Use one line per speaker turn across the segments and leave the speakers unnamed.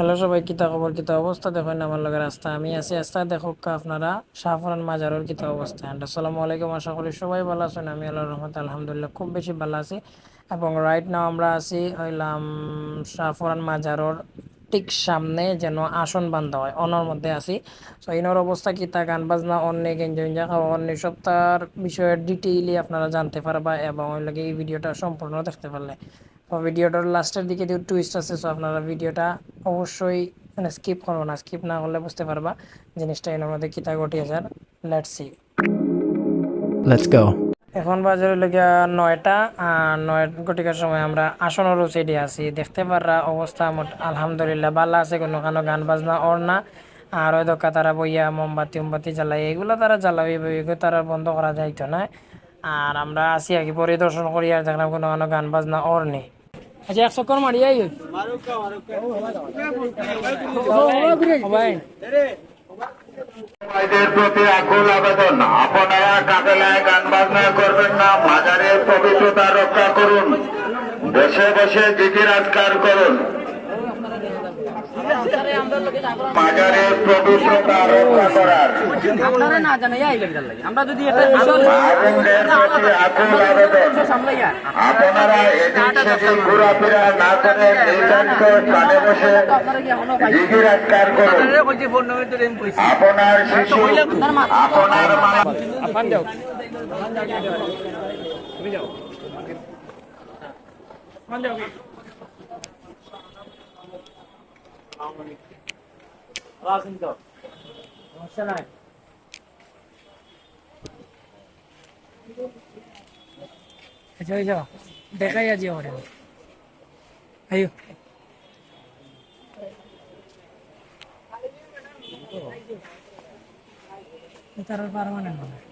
Hello সবাই কিতা খবর কিতা অবস্থা? দেখুন আমার লগে রাস্তা, আমি আছি রাস্তা। দেখো আপনারা, শাহফরান মাজারের কিতা অবস্থা। And আসসালামু আলাইকুম, আশা করি সবাই ভালো আছেন। আমি আল্লাহ রহমত, আলহামদুলিল্লাহ, খুব বেশি ভালো আছি। এবং রাইট নাও আমরা আছি হইলাম শাহফরান মাজারর ঠিক সামনে যেন আসন বান্ধা হয়, অনর মধ্যে আছি। সো ইনর অবস্থা কিতা গান বাজনা অনেক এনজয় এনজয় খাওয়া, অন্য সপ্তাহের বিষয়ে ডিটেইলি আপনারা জানতে পারবা এবং ওই লাগে এই ভিডিওটা সম্পূর্ণ দেখতে পারলে। তো ভিডিওটার লাস্টের দিকে যে টুইস্ট আছে সো আপনারা ভিডিওটা অবশ্যই মানে স্কিপ করব না স্কিপ না করলে বুঝতে পারবা জিনিসটা এর মধ্যে কিতা ঘটিয়েছে লেটস সি
Let's go.
এখন বাজারে লেগে নয়টা আর নয় ঘটিকার সময় আমরা আসনেরও সাইডে আছি। দেখতে পাররা অবস্থা আলহামদুলিল্লাহ ভালো আছে কোনো কানো গান বাজনা ওর না। আর ওই দোকা তারা বইয়া মোমবাতি উমবাতি জ্বালাই এগুলো তারা জ্বালাবি এগুলো তারা বন্ধ করা যাইতো না। আর আমরা আসি আর কি পরিদর্শন করি আর দেখলাম কোনো কানো গান বাজনা ওর নেই। আচ্ছা এক চক্কর মারি আই
প্রতি আকুল আবেদন। আপনারা কাবেলায় গান করবেন না, মাজারের পবিত্রতা রক্ষা করুন। বসে বসে জিকির আজকার করুন। মাজারের পবিত্রতা রক্ষা করার।
আপনারা না জানাই আইলেন লাগে। আমরা যদি এটা
আপনারা এদিক সেদিক ঘোরাফেরা না করে নির্ধারিত স্থানে বসে করুন। আপনার শিশু আপনার মা
যাও। সমস্যা নাই আচ্ছা ওই যাও দেখাই আজ ওরে আইও তার পারমানেন্ট মনে হয়।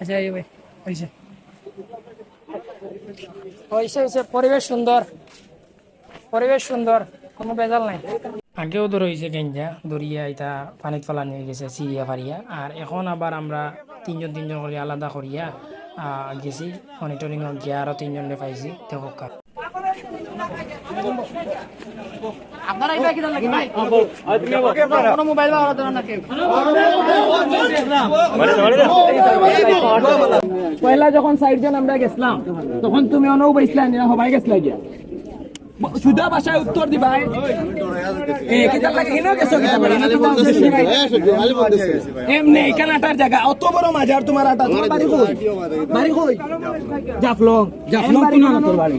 আচ্ছা এই ভাই হয়েছে হয়েছে হয়েছে পরিবেশ সুন্দর পরিবেশ সুন্দর কোনো বেজাল নাই আগেও দূর হয়েছে গেঞ্জা দরিয়া এটা পানিত ফেলা নিয়ে গেছে চিরিয়া ফারিয়া আর এখন আবার আমরা তিনজন তিনজন করে আলাদা করিয়া গেছি মনিটরিং গিয়া আরও তিনজনে পাইছি দেখো
আপনারা এটা কি লাগে ভাই কোনো মোবাইল বা ধরে
পয়লা যখন সাইড জন আমরা গেছিলাম, তখন তুমি অনও বাইছিলা না সবাই গেছিলা গিয়া। সুদা ভাষায় উত্তর দিবাই। এমনি এখানে আটার জায়গা অত বড় মাজার তোমার আটা বাড়ি জাফলং জাফলং কোন বাড়ি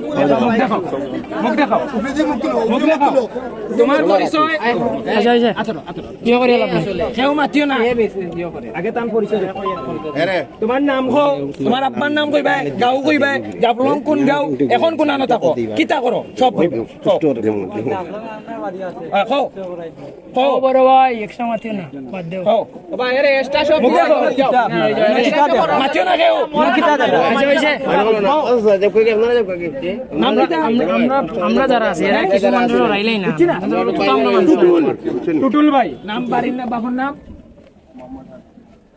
মুখ দেখাও মুখ দেখাও তোমার পরিচয়
আচ্ছা আচ্ছা কিয় কৰি
কেউ মাতিও না আগে তান পরিচয় তোমার নাম কো তোমার আব্বার নাম কইবা গাঁও কইবা জাফলং কোন গাঁও এখন কোন আনো থাকো কিতা করো সব কইবা কও কও
বড় ভাই মাতিও না বাদ দেও
কও বাবা এরে এক্সট্রা সব মুখ দেখো মাতিও না কেউ কিতা
আচ্ছা আমরা যারা আছি এরা কিছু মানুষ ওরাইলেই না। আমরা তো আমরা মানুষ
টুটুল ভাই। নাম বাড়ির নাম বাবার নাম?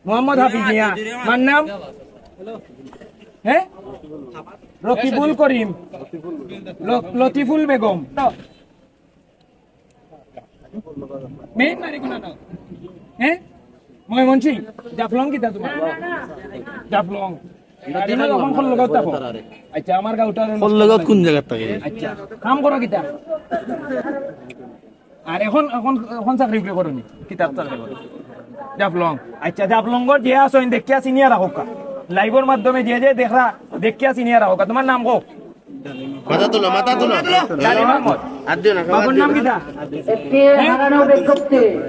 মোহাম্মদ হাফিজ মিয়া। মার নাম? হ্যাঁ? রকিবুল করিম। লতিফুল বেগম। মেইন মারি কোনা নাও। হ্যাঁ? ময়মনসিং জাফলং কিতা তোমার? জাফলং। আচ্ছা আমার গাউটা
কোন জায়গাত থাকে?
আচ্ছা কাম করো কিতা? আর এখন এখন এখন চাকরি করে করো নি? কিতাব চাকরি করো জাফলং। আচ্ছা জাফলংগর যে আছো দেখিয়া চিনিয়া রাখো কা লাইভের মাধ্যমে যে যে দেখা দেখিয়া চিনিয়া রাখো কা তোমার নাম কো
মাথা তোলো মাথা তোলো।
বাবার নাম কিতা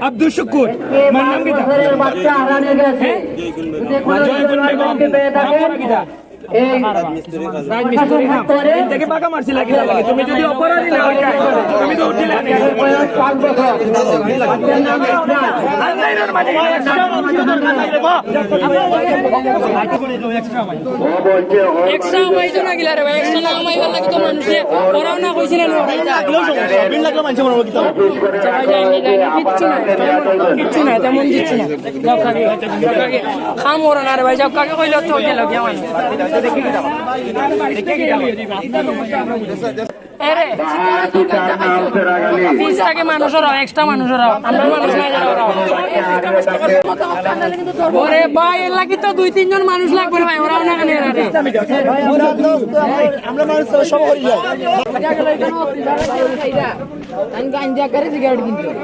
আব্দুল শুকুর। নাম কিতা
বাচ্চা হারানো গেছে? এই
রাজমিস্ত্রি
করে
থেকে বাঁকা মারছিল কি লাগে? তুমি যদি অপরাধী না হয় তুমি তো উঠিলে
পাঁচ বছর
না গিলা রে ভাই এক্সট্রা না আমাই ভালো লাগে তো মানুষে। ওরাও না কইছিল না
অফিস করে
কিচ্ছু না কিচ্ছু না তেমন কিচ্ছু না। যাও কাকে খাম ওরা না রে ভাই যাও কাকে কইলে তো লাগে আমার মানুষের আমরা মানুষ ওরা। ওরে ভাই এর লাগি তো দুই তিনজন মানুষ লাগবে রে ভাই ওরাও না কেন এরা রে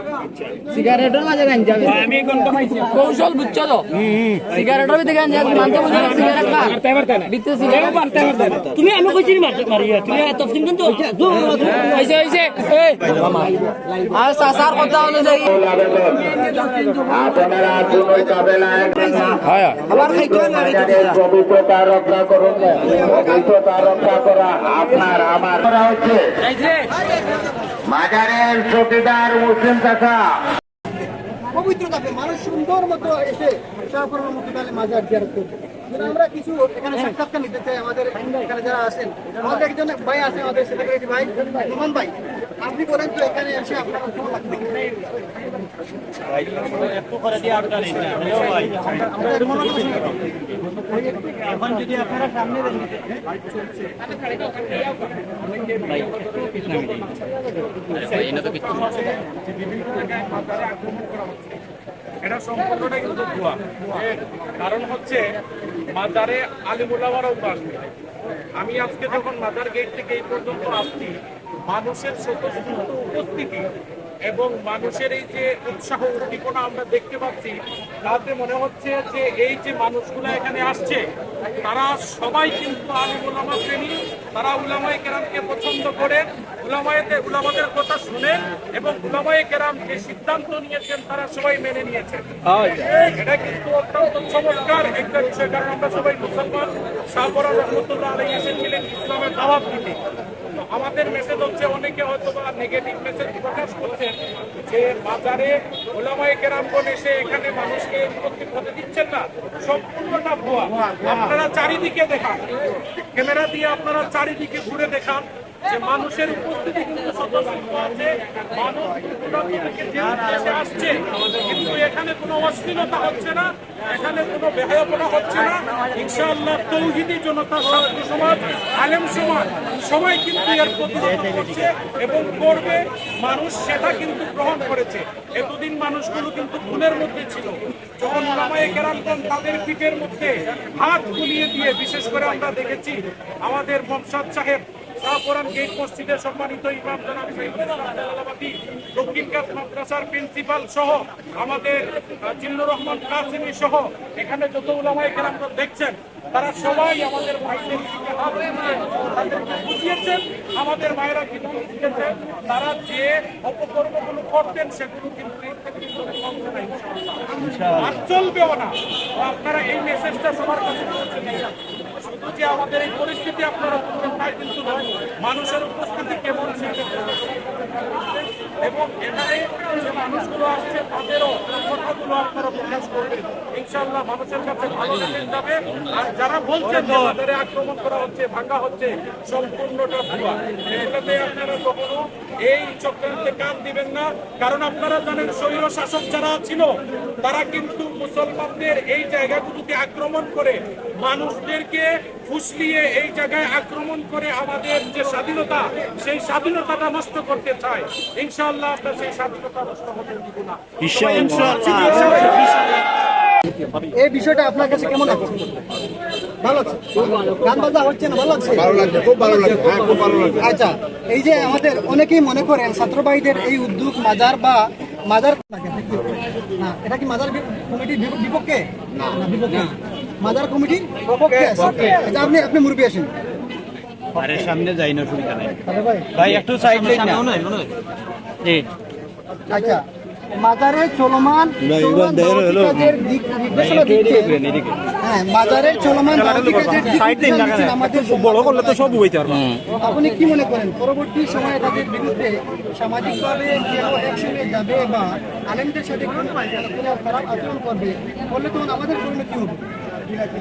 সিগারেটের মাঝে গাঞ্জা
আমি
কৌশল বুঝছ তো? সিগারেটের ভিতরে গাঞ্জা মানতে বুঝো না? সিগারেট খা সিগারেট
তুমি আমি কইছি মারতে মারিয়া তুমি এত দিন কিন্তু?
হইছে হইছে।
আর সাসার কথা অনুযায়ী
আপনারা দুই কাবেলায় বাজারের পবিত্রতা রক্ষা করুন। পবিত্রতা রক্ষা করা আপনার আমার। হচ্ছে মাজারের চকিদার মুসলিম চাচা।
পবিত্রতাকে মানুষ সুন্দর মতো এসে মাজার জিয়ারত করবে। আমরা কিছু এখানে সাক্ষাৎকার নিতে চাই আমাদের এখানে যারা আছেন। আমাদের একজন ভাই আছে আমাদের সেক্রেটারি ভাই রোমান ভাই। আপনি বলেন তো এখানে এসে আপনার মনে
এখন যদি আপনারা সামনে
এটা সম্পূর্ণটাই কিন্তু ভুয়া। কারণ হচ্ছে, মাজারে আলিমুল্লামারাও তো আসবে আমি আজকে যখন মাজার গেট থেকে এই পর্যন্ত আসছি, মানুষের স্বতঃস্ফূর্ত উপস্থিতি এবং মানুষের এই যে উৎসাহ উদ্দীপনা আমরা দেখতে পাচ্ছি, তাতে মনে হচ্ছে যে এই যে মানুষগুলো এখানে আসছে, তারা সবাই কিন্তু আলিমুল্লামা প্রেমী। তারা উলামায়ে কেরামকে পছন্দ করে। উলামায়েতে, উলামাদের কথা শুনে এবং উলামায়ে কেরাম যে সিদ্ধান্ত নিয়েছেন, তারা সবাই মেনে নিয়েছেন। এটা কিন্তু অত্যন্ত চমৎকার একটা বিষয়, কারণ আমরা সবাই মুসলমান। শাহবরা রহমতুল্লাহ আলাই এসেছিলেন ইসলামের দাওয়াত দিতে। আমাদের মেসেজ হচ্ছে, অনেকে হয়তো বা নেগেটিভ মেসেজ প্রকাশ করছেন যে বাজারে ওলামায় কেরামগণ এসে এখানে মানুষকে উপস্থিত হতে দিচ্ছেন না। সম্পূর্ণটা ভুয়া। আপনারা চারিদিকে দেখান। ক্যামেরা দিয়ে আপনারা চারিদিকে ঘুরে দেখান। যে মানুষের উপস্থিতি সবাই কিন্তু এর প্রতিরোধ করছে এবং করবে। মানুষ সেটা কিন্তু গ্রহণ করেছে। এতদিন মানুষগুলো কিন্তু ভুলের মধ্যে ছিল। যখন ওলামায়ে কেরামগণ তাদের পিঠের মধ্যে হাত বুলিয়ে দিয়ে, বিশেষ করে আমরা দেখেছি আমাদের মমসাদ সাহেব শাহপুরান গেট মসজিদের সম্মানিত ইমাম জনাব দক্ষিণ কাজ মাদ্রাসার প্রিন্সিপাল সহ আমাদের জিল্লুর রহমান কাসিমি সহ এখানে যত উলামায়ে কেরামগণ দেখছেন তারা সবাই আমাদের ভাইদের তাদেরকে বুঝিয়েছেন আমাদের মায়েরা কিন্তু বুঝিয়েছেন তারা যে অপকর্মগুলো করতেন সেগুলো কিন্তু। আর চলবেও না। আপনারা এই মেসেজটা সবার কাছে পৌঁছে যে আমাদের এই পরিস্থিতি আপনারা তাই কিন্তু মানুষের উপস্থিতি কেমন এবং এখানে মানুষগুলো আসছে, তাদেরও কথাগুলো আপনারা প্রকাশ করবেন। ইনশাআল্লাহ মানুষের কাছে ভালো যাবে। আর যারা বলছেন তাদের আক্রমণ করা হচ্ছে ভাঙা হচ্ছে, সম্পূর্ণটা ভুয়া। এগুলোতে আপনারা কখনো এই চক্রান্তে কান দিবেন না। কারণ আপনারা জানেন, স্বৈর শাসক যারা ছিল, তারা কিন্তু মুসলমানদের এই জায়গাগুলোকে আক্রমণ করে, মানুষদেরকে ফুসলিয়ে এই জায়গায় আক্রমণ করে আমাদের যে স্বাধীনতা, সেই স্বাধীনতাটা নষ্ট করতে চায়। ইনশাল্লাহ আপনার সেই স্বাধীনতা নষ্ট
এই বিষয়টা আপনার কাছে কেমন লাগছে? ভালো লাগছে গান বাজা হচ্ছে না? ভালো লাগছে ভালো লাগছে খুব ভালো লাগছে। হ্যাঁ খুব ভালো লাগছে। আচ্ছা এই যে আমাদের অনেকেই মনে করেন ছাত্রবাহীদের এই উদ্যোগ মাজার বা মাজার না এটা কি মাজার কমিটির বিপক্ষে? না। বিপক্ষে। মাজার কমিটির পক্ষে আছে আচ্ছা আপনি আপনি মুরব্বী আসেন।
আরে সামনে যাই না সুবিধা নাই।
ভাই।
ভাই একটু সাইড দেন না। জি।
আচ্ছা মাজারে চলমান হ্যাঁ, হ্যাঁ মাজারের চলমান আমাদের বড় করলে তো সব হইতে আপনি কি মনে করেন পরবর্তী সময়ে তাদের বিরুদ্ধে সামাজিকভাবে অ্যাকশনে যাবে বা আলেমদের সাথে কোনো খারাপ আচরণ করবে বললে তখন আমাদের পরিণতি হবে? করে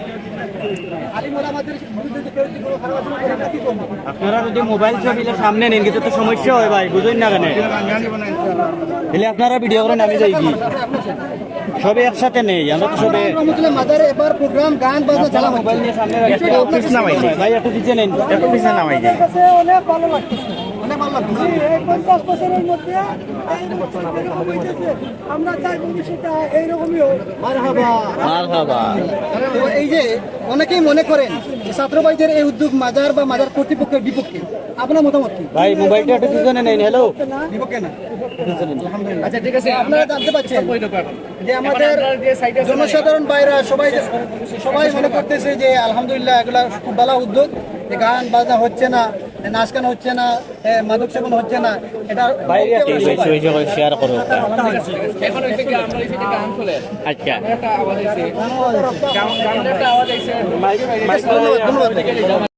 আপনারা যদি মোবাইল ছবিলে সামনে নেন কিন্তু তো সমস্যা হয় ভাই বুঝুন না কেন? এলে আপনারা ভিডিও করেন আমি যাই কি? সবে একসাথে নেই আমরা তো সবে
রহমতুল্লাহ এবার প্রোগ্রাম গান বাজনা চালা
মোবাইল নিয়ে সামনে
কাছে লাগে?
ভাই একটু দিচ্ছে নেন। একটু পিছনে নামাই যাই
অনেক ভালো লাগতেছে এই পঞ্চাশ বছরের মধ্যে আমরা চাই ভবিষ্যতে এইরকমই হোক। এই যে অনেকেই মনে করেন যে ছাত্রবাইদের এই উদ্যোগ মাজার বা মাজার কর্তৃপক্ষের বিপক্ষে। আপনার মতামত কি?
ভাই মোবাইলটা একটু পিছনে নেন হ্যালো
বিপক্ষে না? আচ্ছা ঠিক আছে আপনারা জানতে পারছেন যে আমাদের জনসাধারণ বাইরা সবাই সবাই মনে করতেছে যে আলহামদুলিল্লাহ এগুলা খুব ভালো উদ্যোগ। যে গান বাজনা হচ্ছে না। নাচ গান হচ্ছে না এ, মাদক সেবন হচ্ছে না এটা
বাইরে শেয়ার করো।
এখন হইছে কি আমরা হইছে গান চলে।
আচ্ছা।
একটা আওয়াজ হইছে গান একটা আওয়াজ হইছে
ধন্যবাদ ধন্যবাদ।